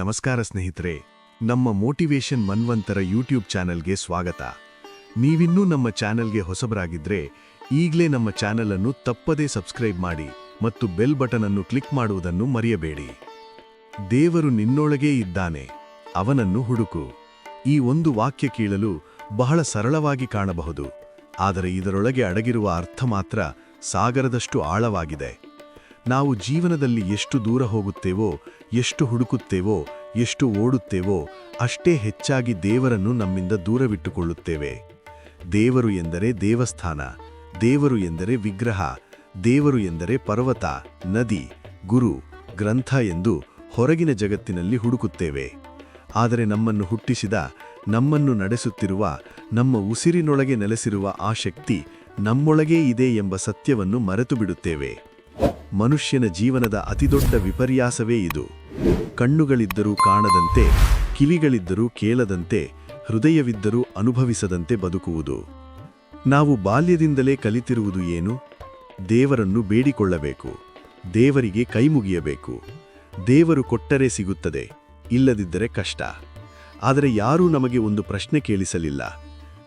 ನಮಸ್ಕಾರ ಸ್ನೇಹಿತರೆ, ನಮ್ಮ ಮೋಟಿವೇಶನ್ ಮನ್ವಂತರ ಯೂಟ್ಯೂಬ್ ಚಾನೆಲ್ಗೆ ಸ್ವಾಗತ. ನೀವಿನ್ನೂ ನಮ್ಮ ಚಾನೆಲ್ಗೆ ಹೊಸಬರಾಗಿದ್ರೆ ಈಗಲೇ ನಮ್ಮ ಚಾನೆಲ್ ಅನ್ನು ತಪ್ಪದೇ ಸಬ್ಸ್ಕ್ರೈಬ್ ಮಾಡಿ ಮತ್ತು ಬೆಲ್ ಬಟನ್ ಅನ್ನು ಕ್ಲಿಕ್ ಮಾಡುವುದನ್ನು ಮರೆಯಬೇಡಿ. ದೇವರು ನಿನ್ನೊಳಗೇ ಇದ್ದಾನೆ, ಅವನನ್ನು ಹುಡುಕು. ಈ ಒಂದು ವಾಕ್ಯ ಕೀಳಲು ಬಹಳ ಸರಳವಾಗಿ ಕಾಣಬಹುದು, ಆದರೆ ಇದರೊಳಗೆ ಅಡಗಿರುವ ಅರ್ಥ ಮಾತ್ರ ಸಾಗರದಷ್ಟು ಆಳವಾಗಿದೆ. ನಾವು ಜೀವನದಲ್ಲಿ ಎಷ್ಟು ದೂರ ಹೋಗುತ್ತೇವೋ, ಎಷ್ಟು ಹುಡುಕುತ್ತೇವೋ, ಎಷ್ಟು ಓಡುತ್ತೇವೋ, ಅಷ್ಟೇ ಹೆಚ್ಚಾಗಿ ದೇವರನ್ನು ನಮ್ಮಿಂದ ದೂರವಿಟ್ಟುಕೊಳ್ಳುತ್ತೇವೆ. ದೇವರು ಎಂದರೆ ದೇವಸ್ಥಾನ, ದೇವರು ಎಂದರೆ ವಿಗ್ರಹ, ದೇವರು ಎಂದರೆ ಪರ್ವತ, ನದಿ, ಗುರು, ಗ್ರಂಥ ಎಂದು ಹೊರಗಿನ ಜಗತ್ತಿನಲ್ಲಿ ಹುಡುಕುತ್ತೇವೆ. ಆದರೆ ನಮ್ಮನ್ನು ಹುಟ್ಟಿಸಿದ, ನಮ್ಮನ್ನು ನಡೆಸುತ್ತಿರುವ, ನಮ್ಮ ಉಸಿರಿನೊಳಗೆ ನೆಲೆಸಿರುವ ಆ ಶಕ್ತಿ ನಮ್ಮೊಳಗೇ ಇದೆ ಎಂಬ ಸತ್ಯವನ್ನು ಮರೆತು ಬಿಡುತ್ತೇವೆ ಮನುಷ್ಯನ ಜೀವನದ ಅತಿದೊಡ್ಡ ವಿಪರ್ಯಾಸವೇ ಇದು. ಕಣ್ಣುಗಳಿದ್ದರೂ ಕಾಣದಂತೆ, ಕಿವಿಗಳಿದ್ದರೂ ಕೇಳದಂತೆ, ಹೃದಯವಿದ್ದರೂ ಅನುಭವಿಸದಂತೆ ಬದುಕುವುದು. ನಾವು ಬಾಲ್ಯದಿಂದಲೇ ಕಲಿತಿರುವುದು ಏನು? ದೇವರನ್ನು ಬೇಡಿಕೊಳ್ಳಬೇಕು. ದೇವರಿಗೆ ಕೈಮುಗಿಯಬೇಕು ದೇವರು ಕೊಟ್ಟರೆ ಸಿಗುತ್ತದೆ, ಇಲ್ಲದಿದ್ದರೆ ಕಷ್ಟ. ಆದರೆ ಯಾರೂ ನಮಗೆ ಒಂದು ಪ್ರಶ್ನೆ ಕೇಳಿಸಲಿಲ್ಲ.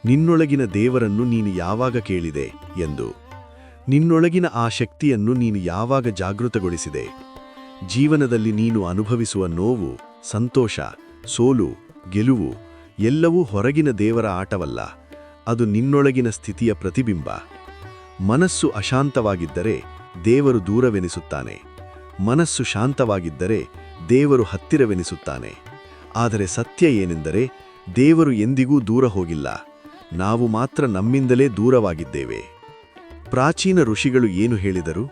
ನಿನ್ನೊಳಗಿನ ದೇವರನ್ನು ನೀನು ಯಾವಾಗ ಕೇಳಿದೆ? ಎಂದು. ನಿನ್ನೊಳಗಿನ ಆ ಶಕ್ತಿಯನ್ನು ನೀನು ಯಾವಾಗ ಜಾಗೃತಗೊಳಿಸಿದೆ? ಜೀವನದಲ್ಲಿ ನೀನು ಅನುಭವಿಸುವ ನೋವು, ಸಂತೋಷ, ಸೋಲು, ಗೆಲುವು ಎಲ್ಲವೂ ಹೊರಗಿನ ದೇವರ ಆಟವಲ್ಲ, ಅದು ನಿನ್ನೊಳಗಿನ ಸ್ಥಿತಿಯ ಪ್ರತಿಬಿಂಬ. ಮನಸ್ಸು ಅಶಾಂತವಾಗಿದ್ದರೆ ದೇವರು ದೂರವೆನಿಸುತ್ತಾನೆ. ಮನಸ್ಸು ಶಾಂತವಾಗಿದ್ದರೆ ದೇವರು ಹತ್ತಿರವೆನಿಸುತ್ತಾನೆ. ಆದರೆ ಸತ್ಯ ಏನೆಂದರೆ ದೇವರು ಎಂದಿಗೂ ದೂರ ಹೋಗಿಲ್ಲ. ನಾವು ಮಾತ್ರ ನಮ್ಮಿಂದಲೇ ದೂರವಾಗಿದ್ದೇವೆ. ಪ್ರಾಚೀನ ಋಷಿಗಳು ಏನು ಹೇಳಿದರು?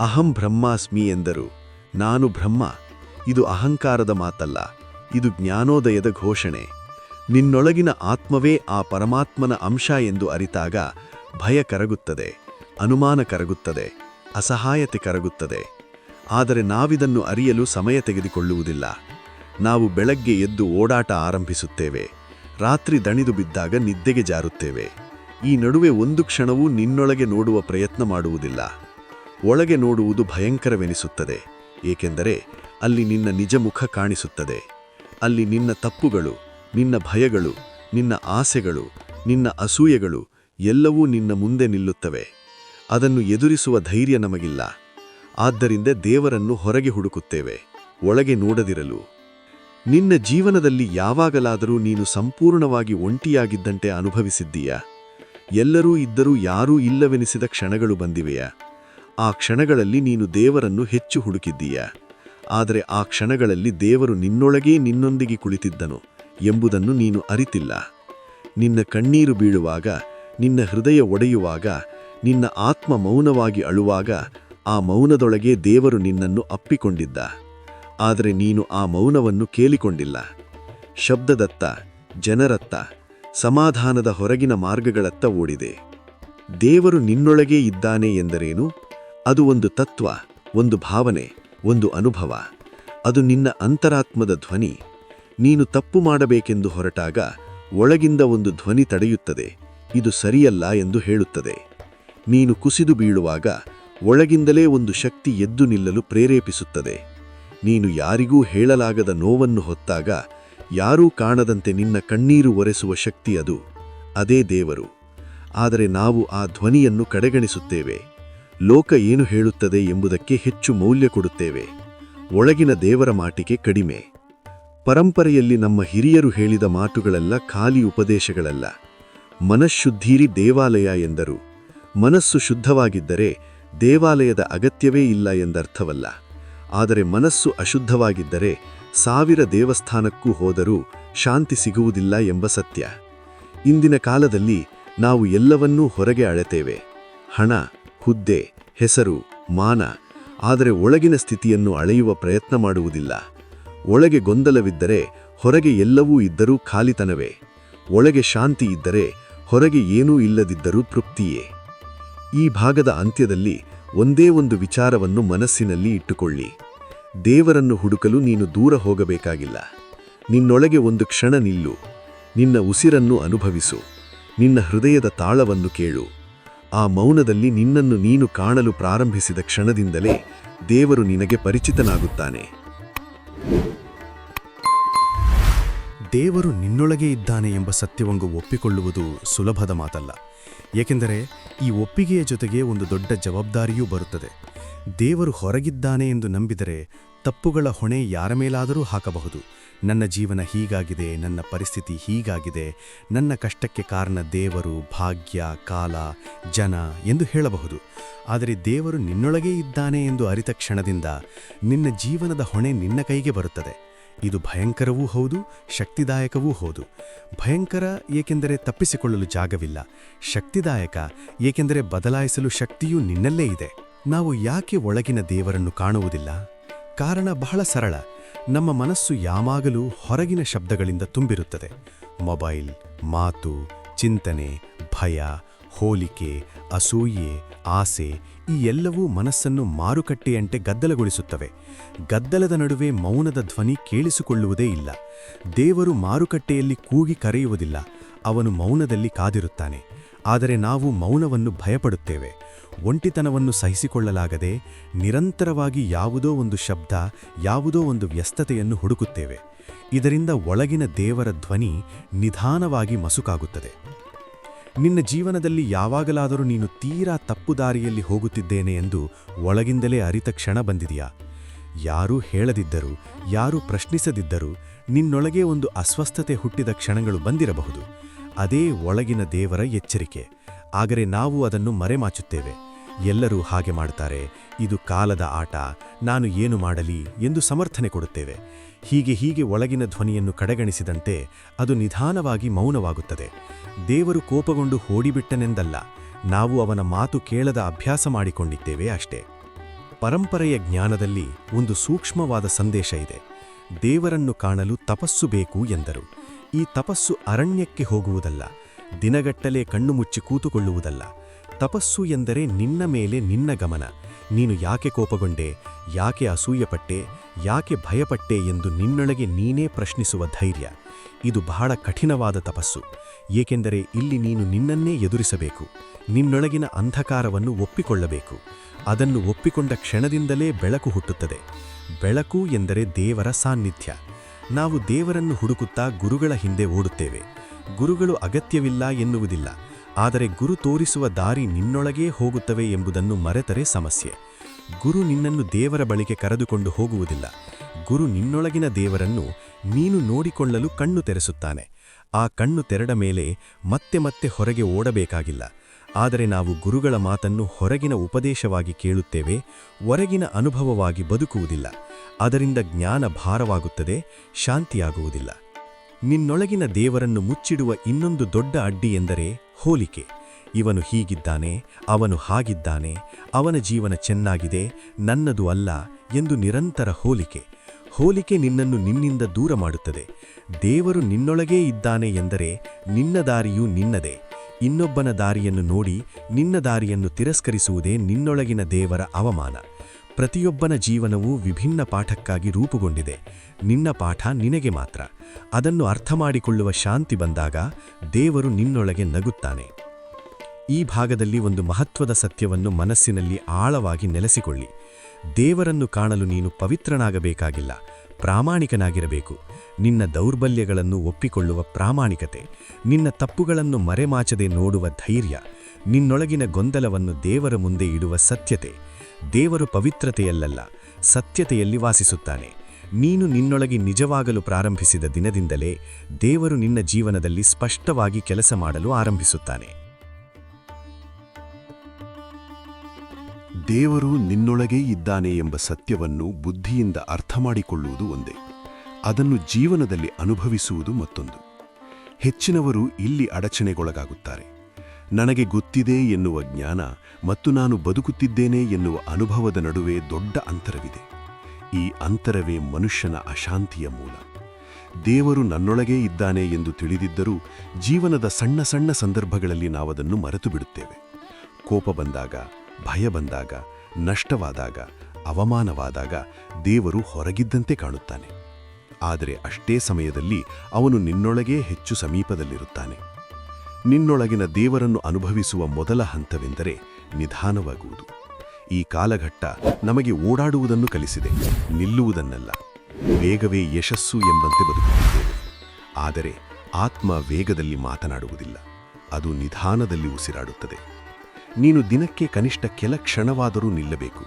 ಅಹಂ ಬ್ರಹ್ಮಾಸ್ಮಿ ಎಂದರು. ನಾನು ಬ್ರಹ್ಮ. ಇದು ಅಹಂಕಾರದ ಮಾತಲ್ಲ. ಇದು ಜ್ಞಾನೋದಯದ ಘೋಷಣೆ. ನಿನ್ನೊಳಗಿನ ಆತ್ಮವೇ ಆ ಪರಮಾತ್ಮನ ಅಂಶ ಎಂದು ಅರಿತಾಗ ಭಯ ಕರಗುತ್ತದೆ, ಅನುಮಾನ ಕರಗುತ್ತದೆ, ಅಸಹಾಯತೆ ಕರಗುತ್ತದೆ. ಆದರೆ ನಾವಿದನ್ನು ಅರಿಯಲು ಸಮಯ ತೆಗೆದುಕೊಳ್ಳುವುದಿಲ್ಲ. ನಾವು ಬೆಳಗ್ಗೆ ಎದ್ದು ಓಡಾಟ ಆರಂಭಿಸುತ್ತೇವೆ. ರಾತ್ರಿ ದಣಿದು ಬಿದ್ದಾಗ ನಿದ್ದೆಗೆ ಜಾರುತ್ತೇವೆ. ಈ ನಡುವೆ ಒಂದು ಕ್ಷಣವೂ ನಿನ್ನೊಳಗೆ ನೋಡುವ ಪ್ರಯತ್ನ ಮಾಡುವುದಿಲ್ಲ. ಒಳಗೆ ನೋಡುವುದು ಭಯಂಕರವೆನಿಸುತ್ತದೆ, ಏಕೆಂದರೆ ಅಲ್ಲಿ ನಿನ್ನ ನಿಜ ಮುಖ ಕಾಣಿಸುತ್ತದೆ. ಅಲ್ಲಿ ನಿನ್ನ ತಪ್ಪುಗಳು, ನಿನ್ನ ಭಯಗಳು, ನಿನ್ನ ಆಸೆಗಳು, ನಿನ್ನ ಅಸೂಯೆಗಳು ಎಲ್ಲವೂ ನಿನ್ನ ಮುಂದೆ ನಿಲ್ಲುತ್ತವೆ. ಅದನ್ನು ಎದುರಿಸುವ ಧೈರ್ಯ ನಮಗಿಲ್ಲ. ಆದ್ದರಿಂದ ದೇವರನ್ನು ಹೊರಗೆ ಹುಡುಕುತ್ತೇವೆ, ಒಳಗೆ ನೋಡದಿರಲು. ನಿನ್ನ ಜೀವನದಲ್ಲಿ ಯಾವಾಗಲಾದರೂ ನೀನು ಸಂಪೂರ್ಣವಾಗಿ ಒಂಟಿಯಾಗಿದ್ದಂತೆ ಅನುಭವಿಸಿದ್ದೀಯಾ? ಎಲ್ಲರೂ ಇದ್ದರೂ ಯಾರೂ ಇಲ್ಲವೆನಿಸಿದ ಕ್ಷಣಗಳು ಬಂದಿವೆಯಾ? ಆ ಕ್ಷಣಗಳಲ್ಲಿ ನೀನು ದೇವರನ್ನು ಹೆಚ್ಚು ಹುಡುಕಿದ್ದೀಯಾ? ಆದರೆ ಆ ಕ್ಷಣಗಳಲ್ಲಿ ದೇವರು ನಿನ್ನೊಳಗೇ ನಿನ್ನೊಂದಿಗೆ ಕುಳಿತಿದ್ದನು ಎಂಬುದನ್ನು ನೀನು ಅರಿತಿಲ್ಲ. ನಿನ್ನ ಕಣ್ಣೀರು ಬೀಳುವಾಗ, ನಿನ್ನ ಹೃದಯ ಒಡೆಯುವಾಗ, ನಿನ್ನ ಆತ್ಮ ಮೌನವಾಗಿ ಅಳುವಾಗ ಆ ಮೌನದೊಳಗೆ ದೇವರು ನಿನ್ನನ್ನು ಅಪ್ಪಿಕೊಂಡಿದ್ದ. ಆದರೆ ನೀನು ಆ ಮೌನವನ್ನು ಕೇಳಿಕೊಂಡಿಲ್ಲ. ಶಬ್ದದತ್ತ, ಜನರತ್ತ ಸಮಾಧಾನದ ಹೊರಗಿನ ಮಾರ್ಗಗಳತ್ತ ಓಡಿದೆ. ದೇವರು ನಿನ್ನೊಳಗೇ ಇದ್ದಾನೆ ಎಂದರೇನು? ಅದು ಒಂದು ತತ್ವ, ಒಂದು ಭಾವನೆ, ಒಂದು ಅನುಭವ. ಅದು ನಿನ್ನ ಅಂತರಾತ್ಮದ ಧ್ವನಿ. ನೀನು ತಪ್ಪು ಮಾಡಬೇಕೆಂದು ಹೊರಟಾಗ ಒಳಗಿಂದ ಒಂದು ಧ್ವನಿ ತಡೆಯುತ್ತದೆ. ಇದು ಸರಿಯಲ್ಲ ಎಂದು ಹೇಳುತ್ತದೆ. ನೀನು ಕುಸಿದು ಬೀಳುವಾಗ ಒಳಗಿಂದಲೇ ಒಂದು ಶಕ್ತಿ ಎದ್ದು ನಿಲ್ಲಲು ಪ್ರೇರೇಪಿಸುತ್ತದೆ. ನೀನು ಯಾರಿಗೂ ಹೇಳಲಾಗದ ನೋವನ್ನು ಹೊತ್ತಾಗ ಯಾರೂ ಕಾಣದಂತೆ ನಿನ್ನ ಕಣ್ಣೀರು ಒರೆಸುವ ಶಕ್ತಿ ಅದು. ಅದೇ ದೇವರು. ಆದರೆ ನಾವು ಆ ಧ್ವನಿಯನ್ನು ಕಡೆಗಣಿಸುತ್ತೇವೆ. ಲೋಕ ಏನು ಹೇಳುತ್ತದೆ ಎಂಬುದಕ್ಕೆ ಹೆಚ್ಚು ಮೌಲ್ಯ ಕೊಡುತ್ತೇವೆ. ಒಳಗಿನ ದೇವರ ಮಾಟಿಗೆ ಕಡಿಮೆ. ಪರಂಪರೆಯಲ್ಲಿ ನಮ್ಮ ಹಿರಿಯರು ಹೇಳಿದ ಮಾತುಗಳೆಲ್ಲ ಖಾಲಿ ಉಪದೇಶಗಳಲ್ಲ. ಮನಃಶುದ್ಧೀರಿ ದೇವಾಲಯ ಎಂದರು. ಮನಸ್ಸು ಶುದ್ಧವಾಗಿದ್ದರೆ ದೇವಾಲಯದ ಅಗತ್ಯವೇ ಇಲ್ಲ ಎಂದರ್ಥವಲ್ಲ. ಆದರೆ ಮನಸ್ಸು ಅಶುದ್ಧವಾಗಿದ್ದರೆ ಸಾವಿರ ದೇವಸ್ಥಾನಕ್ಕೂ ಹೋದರೂ ಶಾಂತಿ ಸಿಗುವುದಿಲ್ಲ ಎಂಬ ಸತ್ಯ. ಇಂದಿನ ಕಾಲದಲ್ಲಿ ನಾವು ಎಲ್ಲವನ್ನೂ ಹೊರಗೆ ಅಳೆತೇವೆ. ಹಣ, ಹುದ್ದೆ, ಹೆಸರು, ಮಾನ, ಆದರೆ ಒಳಗಿನ ಸ್ಥಿತಿಯನ್ನು ಅಳೆಯುವ ಪ್ರಯತ್ನ ಮಾಡುವುದಿಲ್ಲ. ಒಳಗೆ ಗೊಂದಲವಿದ್ದರೆ ಹೊರಗೆ ಎಲ್ಲವೂ ಇದ್ದರೂ ಖಾಲಿತನವೇ. ಒಳಗೆ ಶಾಂತಿ ಇದ್ದರೆ ಹೊರಗೆ ಏನೂ ಇಲ್ಲದಿದ್ದರೂ ತೃಪ್ತಿಯೇ. ಈ ಭಾಗದ ಅಂತ್ಯದಲ್ಲಿ ಒಂದೇ ಒಂದು ವಿಚಾರವನ್ನು ಮನಸ್ಸಿನಲ್ಲಿ ಇಟ್ಟುಕೊಳ್ಳಿ. ದೇವರನ್ನು ಹುಡುಕಲು ನೀನು ದೂರ ಹೋಗಬೇಕಾಗಿಲ್ಲ. ನಿನ್ನೊಳಗೆ ಒಂದು ಕ್ಷಣ ನಿಲ್ಲು. ನಿನ್ನ ಉಸಿರನ್ನು ಅನುಭವಿಸು. ನಿನ್ನ ಹೃದಯದ ತಾಳವನ್ನು ಕೇಳು. ಆ ಮೌನದಲ್ಲಿ ನಿನ್ನನ್ನು ನೀನು ಕಾಣಲು ಪ್ರಾರಂಭಿಸಿದ ಕ್ಷಣದಿಂದಲೇ ದೇವರು ನಿನಗೆ ಪರಿಚಿತನಾಗುತ್ತಾನೆ. ದೇವರು ನಿನ್ನೊಳಗೆ ಇದ್ದಾನೆ ಎಂಬ ಸತ್ಯವಂಗು ಒಪ್ಪಿಕೊಳ್ಳುವುದು ಸುಲಭದ ಮಾತಲ್ಲ. ಏಕೆಂದರೆ ಈ ಒಪ್ಪಿಗೆಯ ಜೊತೆಗೆ ಒಂದು ದೊಡ್ಡ ಜವಾಬ್ದಾರಿಯೂ ಬರುತ್ತದೆ. ದೇವರು ಹೊರಗಿದ್ದಾನೆ ಎಂದು ನಂಬಿದರೆ ತಪ್ಪುಗಳ ಹೊಣೆ ಯಾರ ಮೇಲಾದರೂ ಹಾಕಬಹುದು. ನನ್ನ ಜೀವನ ಹೀಗಾಗಿದೆ, ನನ್ನ ಪರಿಸ್ಥಿತಿ ಹೀಗಾಗಿದೆ, ನನ್ನ ಕಷ್ಟಕ್ಕೆ ಕಾರಣ ದೇವರು, ಭಾಗ್ಯ, ಕಾಲ, ಜನ ಎಂದು ಹೇಳಬಹುದು. ಆದರೆ ದೇವರು ನಿನ್ನೊಳಗೇ ಇದ್ದಾನೆ ಎಂದು ಅರಿತ ಕ್ಷಣದಿಂದ ನಿನ್ನ ಜೀವನದ ಹೊಣೆ ನಿನ್ನ ಕೈಗೆ ಬರುತ್ತದೆ. ಇದು ಭಯಂಕರವೂ ಹೌದು, ಶಕ್ತಿದಾಯಕವೂ ಹೌದು. ಭಯಂಕರ ಏಕೆಂದರೆ ತಪ್ಪಿಸಿಕೊಳ್ಳಲು ಜಾಗವಿಲ್ಲ. ಶಕ್ತಿದಾಯಕ ಏಕೆಂದರೆ ಬದಲಾಯಿಸಲು ಶಕ್ತಿಯೂ ನಿನ್ನಲ್ಲೇ ಇದೆ. ನಾವು ಯಾಕೆ ಒಳಗಿನ ದೇವರನ್ನು ಕಾಣುವುದಿಲ್ಲ? ಕಾರಣ ಬಹಳ ಸರಳ. ನಮ್ಮ ಮನಸ್ಸು ಯಾವಾಗಲೂ ಹೊರಗಿನ ಶಬ್ದಗಳಿಂದ ತುಂಬಿರುತ್ತದೆ. ಮೊಬೈಲ್, ಮಾತು, ಚಿಂತನೆ, ಭಯ, ಹೋಲಿಕೆ, ಅಸೂಯೆ, ಆಸೆ ಈ ಎಲ್ಲವೂ ಮನಸ್ಸನ್ನು ಮಾರುಕಟ್ಟೆಯಂತೆ ಗದ್ದಲಗೊಳಿಸುತ್ತವೆ. ಗದ್ದಲದ ನಡುವೆ ಮೌನದ ಧ್ವನಿ ಕೇಳಿಸಿಕೊಳ್ಳುವುದೇ ಇಲ್ಲ. ದೇವರು ಮಾರುಕಟ್ಟೆಯಲ್ಲಿ ಕೂಗಿ ಕರೆಯುವುದಿಲ್ಲ. ಅವನು ಮೌನದಲ್ಲಿ ಕಾದಿರುತ್ತಾನೆ. ಆದರೆ ನಾವು ಮೌನವನ್ನು ಭಯಪಡುತ್ತೇವೆ. ಒಂಟಿತನವನ್ನು ಸಹಿಸಿಕೊಳ್ಳಲಾಗದೆ ನಿರಂತರವಾಗಿ ಯಾವುದೋ ಒಂದು ಶಬ್ದ, ಯಾವುದೋ ಒಂದು ವ್ಯಸ್ತತೆಯನ್ನು ಹುಡುಕುತ್ತೇವೆ. ಇದರಿಂದ ಒಳಗಿನ ದೇವರ ಧ್ವನಿ ನಿಧಾನವಾಗಿ ಮಸುಕಾಗುತ್ತದೆ. ನಿನ್ನ ಜೀವನದಲ್ಲಿ ಯಾವಾಗಲಾದರೂ ನೀನು ತೀರಾ ತಪ್ಪು ದಾರಿಯಲ್ಲಿ ಹೋಗುತ್ತಿದ್ದೇನೆ ಎಂದು ಒಳಗಿಂದಲೇ ಅರಿತ ಕ್ಷಣ ಬಂದಿದೆಯಾ? ಯಾರೂ ಹೇಳದಿದ್ದರೂ, ಯಾರೂ ಪ್ರಶ್ನಿಸದಿದ್ದರೂ ನಿನ್ನೊಳಗೆ ಒಂದು ಅಸ್ವಸ್ಥತೆ ಹುಟ್ಟಿದ ಕ್ಷಣಗಳು ಬಂದಿರಬಹುದು. ಅದೇ ಒಳಗಿನ ದೇವರ ಎಚ್ಚರಿಕೆ. ಆದರೆ ನಾವು ಅದನ್ನು ಮರೆಮಾಚುತ್ತೇವೆ. ಎಲ್ಲರೂ ಹಾಗೆ ಮಾಡ್ತಾರೆ ಇದು ಕಾಲದ ಆಟ. ನಾನು ಏನು ಮಾಡಲಿ ಎಂದು ಸಮರ್ಥನೆ ಕೊಡುತ್ತೇವೆ. ಹೀಗೆ ಹೀಗೆ ಒಳಗಿನ ಧ್ವನಿಯನ್ನು ಕಡೆಗಣಿಸಿದಂತೆ ಅದು ನಿಧಾನವಾಗಿ ಮೌನವಾಗುತ್ತದೆ. ದೇವರು ಕೋಪಗೊಂಡು ಹೋಡಿಬಿಟ್ಟನೆಂದಲ್ಲ, ನಾವು ಅವನ ಮಾತು ಕೇಳದ ಅಭ್ಯಾಸ ಮಾಡಿಕೊಂಡಿದ್ದೇವೆ ಅಷ್ಟೇ. ಪರಂಪರೆಯ ಜ್ಞಾನದಲ್ಲಿ ಒಂದು ಸೂಕ್ಷ್ಮವಾದ ಸಂದೇಶ ಇದೆ. ದೇವರನ್ನು ಕಾಣಲು ತಪಸ್ಸು ಬೇಕು ಎಂದರು. ಈ ತಪಸ್ಸು ಅರಣ್ಯಕ್ಕೆ ಹೋಗುವುದಲ್ಲ, ದಿನಗಟ್ಟಲೆ ಕಣ್ಣು ಮುಚ್ಚಿ ಕೂತುಕೊಳ್ಳುವುದಲ್ಲ. ತಪಸ್ಸು ಎಂದರೆ ನಿನ್ನ ಮೇಲೆ ನಿನ್ನ ಗಮನ. ನೀನು ಯಾಕೆ ಕೋಪಗೊಂಡೆ, ಯಾಕೆ ಅಸೂಯಪಟ್ಟೆ, ಯಾಕೆ ಭಯಪಟ್ಟೆ ಎಂದು ನಿನ್ನೊಳಗೆ ನೀನೇ ಪ್ರಶ್ನಿಸುವ ಧೈರ್ಯ. ಇದು ಬಹಳ ಕಠಿಣವಾದ ತಪಸ್ಸು. ಏಕೆಂದರೆ ಇಲ್ಲಿ ನೀನು ನಿನ್ನನ್ನೇ ಎದುರಿಸಬೇಕು. ನಿನ್ನೊಳಗಿನ ಅಂಧಕಾರವನ್ನು ಒಪ್ಪಿಕೊಳ್ಳಬೇಕು. ಅದನ್ನು ಒಪ್ಪಿಕೊಂಡ ಕ್ಷಣದಿಂದಲೇ ಬೆಳಕು ಹುಟ್ಟುತ್ತದೆ. ಬೆಳಕು ಎಂದರೆ ದೇವರ ಸಾನ್ನಿಧ್ಯ. ನಾವು ದೇವರನ್ನು ಹುಡುಕುತ್ತಾ ಗುರುಗಳ ಹಿಂದೆ ಓಡುತ್ತೇವೆ. ಗುರುಗಳು ಅಗತ್ಯವಿಲ್ಲ ಎನ್ನುವುದಿಲ್ಲ. ಆದರೆ ಗುರು ತೋರಿಸುವ ದಾರಿ ನಿನ್ನೊಳಗೇ ಹೋಗುತ್ತವೆ ಎಂಬುದನ್ನು ಮರೆತರೆ ಸಮಸ್ಯೆ. ಗುರು ನಿನ್ನನ್ನು ದೇವರ ಬಳಿಗೆ ಕರೆದುಕೊಂಡು ಹೋಗುವುದಿಲ್ಲ. ಗುರು ನಿನ್ನೊಳಗಿನ ದೇವರನ್ನು ನೀನು ನೋಡಿಕೊಳ್ಳಲು ಕಣ್ಣು ತೆರೆಸುತ್ತಾನೆ. ಆ ಕಣ್ಣು ತೆರಡ ಮೇಲೆ ಮತ್ತೆ ಮತ್ತೆ ಹೊರಗೆ ಓಡಬೇಕಾಗಿಲ್ಲ. ಆದರೆ ನಾವು ಗುರುಗಳ ಮಾತನ್ನು ಹೊರಗಿನ ಉಪದೇಶವಾಗಿ ಕೇಳುತ್ತೇವೆ, ಹೊರಗಿನ ಅನುಭವವಾಗಿ ಬದುಕುವುದಿಲ್ಲ. ಅದರಿಂದ ಜ್ಞಾನ ಭಾರವಾಗುತ್ತದೆ, ಶಾಂತಿಯಾಗುವುದಿಲ್ಲ. ನಿನ್ನೊಳಗಿನ ದೇವರನ್ನು ಮುಚ್ಚಿಡುವ ಇನ್ನೊಂದು ದೊಡ್ಡ ಅಡ್ಡಿ ಎಂದರೆ ಹೋಲಿಕೆ. ಇವನು ಹೀಗಿದ್ದಾನೆ, ಅವನು ಹಾಗಿದ್ದಾನೆ, ಅವನ ಜೀವನ ಚೆನ್ನಾಗಿದೆ, ನನ್ನದು ಅಲ್ಲ ಎಂದು ನಿರಂತರ ಹೋಲಿಕೆ. ಹೋಲಿಕೆ ನಿನ್ನನ್ನು ನಿನ್ನಿಂದ ದೂರ ಮಾಡುತ್ತದೆ. ದೇವರು ನಿನ್ನೊಳಗೇ ಇದ್ದಾನೆ ಎಂದರೆ ನಿನ್ನ ದಾರಿಯೂ ನಿನ್ನದೇ. ಇನ್ನೊಬ್ಬನ ದಾರಿಯನ್ನು ನೋಡಿ ನಿನ್ನ ದಾರಿಯನ್ನು ತಿರಸ್ಕರಿಸುವುದೇ ನಿನ್ನೊಳಗಿನ ದೇವರ ಅವಮಾನ. ಪ್ರತಿಯೊಬ್ಬನ ಜೀವನವೂ ವಿಭಿನ್ನ ಪಾಠಕ್ಕಾಗಿ ರೂಪುಗೊಂಡಿದೆ. ನಿನ್ನ ಪಾಠ ನಿನಗೆ ಮಾತ್ರ. ಅದನ್ನು ಅರ್ಥ ಮಾಡಿಕೊಳ್ಳುವ ಶಾಂತಿ ಬಂದಾಗ ದೇವರು ನಿನ್ನೊಳಗೆ ನಗುತ್ತಾನೆ. ಈ ಭಾಗದಲ್ಲಿ ಒಂದು ಮಹತ್ವದ ಸತ್ಯವನ್ನು ಮನಸ್ಸಿನಲ್ಲಿ ಆಳವಾಗಿ ನೆಲೆಸಿಕೊಳ್ಳಿ. ದೇವರನ್ನು ಕಾಣಲು ನೀನು ಪವಿತ್ರನಾಗಬೇಕಾಗಿಲ್ಲ, ಪ್ರಾಮಾಣಿಕನಾಗಿರಬೇಕು. ನಿನ್ನ ದೌರ್ಬಲ್ಯಗಳನ್ನು ಒಪ್ಪಿಕೊಳ್ಳುವ ಪ್ರಾಮಾಣಿಕತೆ, ನಿನ್ನ ತಪ್ಪುಗಳನ್ನು ಮರೆಮಾಚದೆ ನೋಡುವ ಧೈರ್ಯ, ನಿನ್ನೊಳಗಿನ ಗೊಂದಲವನ್ನು ದೇವರ ಮುಂದೆ ಇಡುವ ಸತ್ಯತೆ. ದೇವರು ಪವಿತ್ರತೆಯಲ್ಲ ಸತ್ಯತೆಯಲ್ಲಿ ವಾಸಿಸುತ್ತಾನೆ. ನೀನು ನಿನ್ನೊಳಗೆ ನಿಜವಾಗಲು ಪ್ರಾರಂಭಿಸಿದ ದಿನದಿಂದಲೇ ದೇವರು ನಿನ್ನ ಜೀವನದಲ್ಲಿ ಸ್ಪಷ್ಟವಾಗಿ ಕೆಲಸ ಮಾಡಲು ಆರಂಭಿಸುತ್ತಾನೆ. ದೇವರು ನಿನ್ನೊಳಗೇ ಇದ್ದಾನೆ ಎಂಬ ಸತ್ಯವನ್ನು ಬುದ್ಧಿಯಿಂದ ಅರ್ಥ ಮಾಡಿಕೊಳ್ಳುವುದು ಒಂದೇ. ಅದನ್ನು ಜೀವನದಲ್ಲಿ ಅನುಭವಿಸುವುದು ಮತ್ತೊಂದು. ಹೆಚ್ಚಿನವರು ಇಲ್ಲಿ ಅಡಚಣೆಗೊಳಗಾಗುತ್ತಾರೆ. ನನಗೆ ಗೊತ್ತಿದೆ ಎನ್ನುವ ಜ್ಞಾನ ಮತ್ತು ನಾನು ಬದುಕುತ್ತಿದ್ದೇನೆ ಎನ್ನುವ ಅನುಭವದ ನಡುವೆ ದೊಡ್ಡ ಅಂತರವಿದೆ. ಈ ಅಂತರವೇ ಮನುಷ್ಯನ ಅಶಾಂತಿಯ ಮೂಲ. ದೇವರು ನನ್ನೊಳಗೇ ಇದ್ದಾನೆ ಎಂದು ತಿಳಿದಿದ್ದರೂ ಜೀವನದ ಸಣ್ಣ ಸಣ್ಣ ಸಂದರ್ಭಗಳಲ್ಲಿ ನಾವದನ್ನು ಮರೆತು ಬಿಡುತ್ತೇವೆ ಕೋಪ ಬಂದಾಗ, ಭಯ ಬಂದಾಗ, ನಷ್ಟವಾದಾಗ, ಅವಮಾನವಾದಾಗ ದೇವರು ಹೊರಗಿದ್ದಂತೆ ಕಾಣುತ್ತಾನೆ. ಆದರೆ ಅಷ್ಟೇ ಸಮಯದಲ್ಲಿ ಅವನು ನಿನ್ನೊಳಗೇ ಹೆಚ್ಚು ಸಮೀಪದಲ್ಲಿರುತ್ತಾನೆ. ನಿನ್ನೊಳಗಿನ ದೇವರನ್ನು ಅನುಭವಿಸುವ ಮೊದಲ ಹಂತವೆಂದರೆ ನಿಧಾನವಾಗುವುದು. ಈ ಕಾಲಘಟ್ಟ ನಮಗೆ ಓಡಾಡುವುದನ್ನು ಕಲಿಸಿದೆ, ನಿಲ್ಲುವುದನ್ನಲ್ಲ. ವೇಗವೇ ಯಶಸ್ಸು ಎಂಬಂತೆ ಬದುಕುತ್ತಿದ್ದೇವೆ. ಆದರೆ ಆತ್ಮ ವೇಗದಲ್ಲಿ ಮಾತನಾಡುವುದಿಲ್ಲ. ಅದು ನಿಧಾನದಲ್ಲಿ ಉಸಿರಾಡುತ್ತದೆ. ನೀನು ದಿನಕ್ಕೆ ಕನಿಷ್ಠ ಕೆಲ ಕ್ಷಣವಾದರೂ ನಿಲ್ಲಬೇಕು.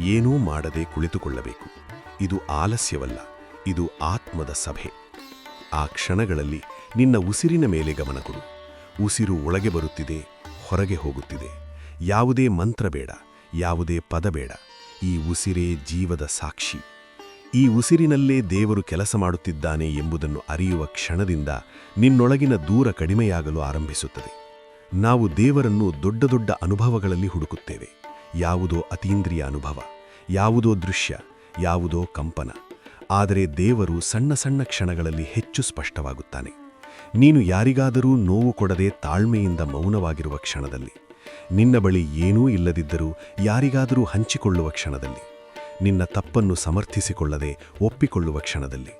ಏನೂ ಮಾಡದೆ ಕುಳಿತುಕೊಳ್ಳಬೇಕು. ಇದು ಆಲಸ್ಯವಲ್ಲ, ಇದು ಆತ್ಮದ ಸಭೆ. ಆ ಕ್ಷಣಗಳಲ್ಲಿ ನಿನ್ನ ಉಸಿರಿನ ಮೇಲೆ ಗಮನ ಕೊಡು. ಉಸಿರು ಒಳಗೆ ಬರುತ್ತಿದೆ, ಹೊರಗೆ ಹೋಗುತ್ತಿದೆ. ಯಾವುದೇ ಮಂತ್ರ ಬೇಡ. ಯಾವುದೇ ಪದಬೇಡ. ಈ ಉಸಿರೇ ಜೀವದ ಸಾಕ್ಷಿ. ಈ ಉಸಿರಿನಲ್ಲೇ ದೇವರು ಕೆಲಸ ಮಾಡುತ್ತಿದ್ದಾನೆ ಎಂಬುದನ್ನು ಅರಿಯುವ ಕ್ಷಣದಿಂದ ನಿನ್ನೊಳಗಿನ ದೂರ ಕಡಿಮೆಯಾಗಲು ಆರಂಭಿಸುತ್ತದೆ. ನಾವು ದೇವರನ್ನು ದೊಡ್ಡ ದೊಡ್ಡ ಅನುಭವಗಳಲ್ಲಿ ಹುಡುಕುತ್ತೇವೆ. ಯಾವುದೋ ಅತೀಂದ್ರಿಯ ಅನುಭವ, ಯಾವುದೋ ದೃಶ್ಯ, ಯಾವುದೋ ಕಂಪನ. ಆದರೆ ದೇವರು ಸಣ್ಣ ಸಣ್ಣ ಕ್ಷಣಗಳಲ್ಲಿ ಹೆಚ್ಚು ಸ್ಪಷ್ಟವಾಗುತ್ತಾನೆ. ನೀನು ಯಾರಿಗಾದರೂ ನೋವು ಕೊಡದೆ ತಾಳ್ಮೆಯಿಂದ ಮೌನವಾಗಿರುವ ಕ್ಷಣದಲ್ಲಿ. ನಿನ್ನ ಬಳಿ ಏನೂ ಇಲ್ಲದಿದ್ದರೂ ಯಾರಿಗಾದರೂ ಹಂಚಿಕೊಳ್ಳುವ ಕ್ಷಣದಲ್ಲಿ, ನಿನ್ನ ತಪ್ಪನ್ನು ಸಮರ್ಥಿಸಿಕೊಳ್ಳದೆ ಒಪ್ಪಿಕೊಳ್ಳುವ ಕ್ಷಣದಲ್ಲಿ.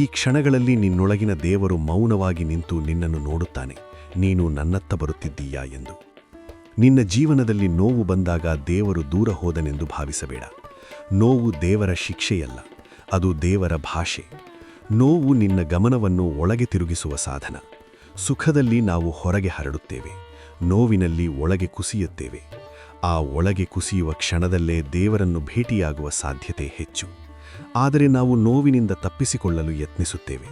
ಈ ಕ್ಷಣಗಳಲ್ಲಿ ನಿನ್ನೊಳಗಿನ ದೇವರು ಮೌನವಾಗಿ ನಿಂತು ನಿನ್ನನ್ನು ನೋಡುತ್ತಾನೆ. ನೀನು ನನ್ನತ್ತ ಬರುತ್ತಿದ್ದೀಯಾ ಎಂದು. ನಿನ್ನ ಜೀವನದಲ್ಲಿ ನೋವು ಬಂದಾಗ ದೇವರು ದೂರ ಹೋದನೆಂದು ಭಾವಿಸಬೇಡ. ನೋವು ದೇವರ ಶಿಕ್ಷೆಯಲ್ಲ, ಅದು ದೇವರ ಭಾಷೆ. ನೋವು ನಿನ್ನ ಗಮನವನ್ನು ಒಳಗೆ ತಿರುಗಿಸುವ ಸಾಧನ. ಸುಖದಲ್ಲಿ ನಾವು ಹೊರಗೆ ಹರಡುತ್ತೇವೆ. ನೋವಿನಲ್ಲಿ ಒಳಗೆ ಕುಸಿಯುತ್ತೇವೆ. ಆ ಒಳಗೆ ಕುಸಿಯುವ ಕ್ಷಣದಲ್ಲೇ ದೇವರನ್ನು ಭೇಟಿಯಾಗುವ ಸಾಧ್ಯತೆ ಹೆಚ್ಚು. ಆದರೆ ನಾವು ನೋವಿನಿಂದ ತಪ್ಪಿಸಿಕೊಳ್ಳಲು ಯತ್ನಿಸುತ್ತೇವೆ.